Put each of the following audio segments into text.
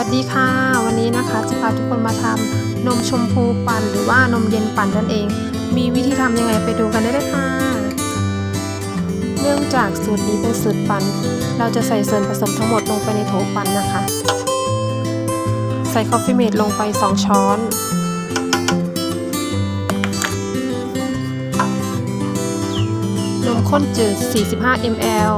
วัสดีค่ะ วันนี้นะคะจะพาทุกคนมาทำนมชมพูปั่นหรือว่านมเย็นปั่นนั่นเอง มีวิธีทำยังไงไปดูกันได้เลยค่ะ เนื่องจากสูตรนี้เป็นสูตรปั่น เราจะใส่ส่วนผสมทั้งหมดลงไปในโถปั่นนะคะ ใส่คอฟฟี่เมดลงไป 2 ช้อน นมข้นจืด 45 ml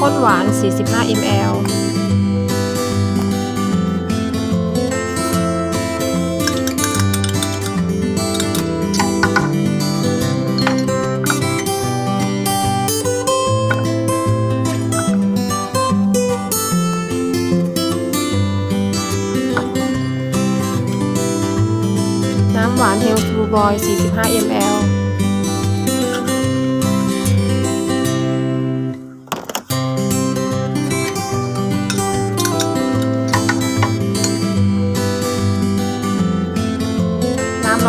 ข้นหวาน 45 ml น้ำหวานเฮลทูบอย 45 ml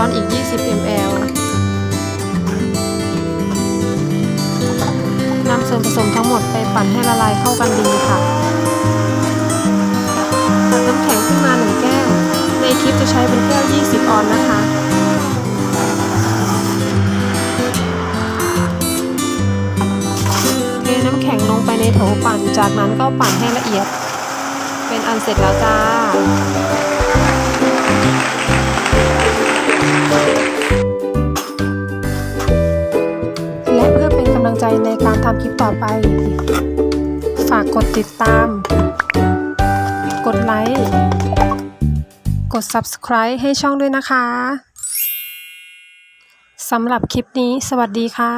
้อนอีก 20 ml นำส่วนผสมทั้งหมดไปปั่นให้ละลายเข้ากันดีค่ะตักน้ำแข็งขึ้นมา 1 แก้ว ในคลิปจะใช้เป็นแก้ว 20 ออนนะคะเทน้ำแข็งลงไปในโถปั่น จากนั้นก็ปั่นให้ละเอียด เป็นอันเสร็จแล้วจ้า ต่อไป ฝากกดติดตาม กดไลค์ กด subscribe ให้ช่องด้วยนะคะสำหรับคลิปนี้สวัสดีค่ะ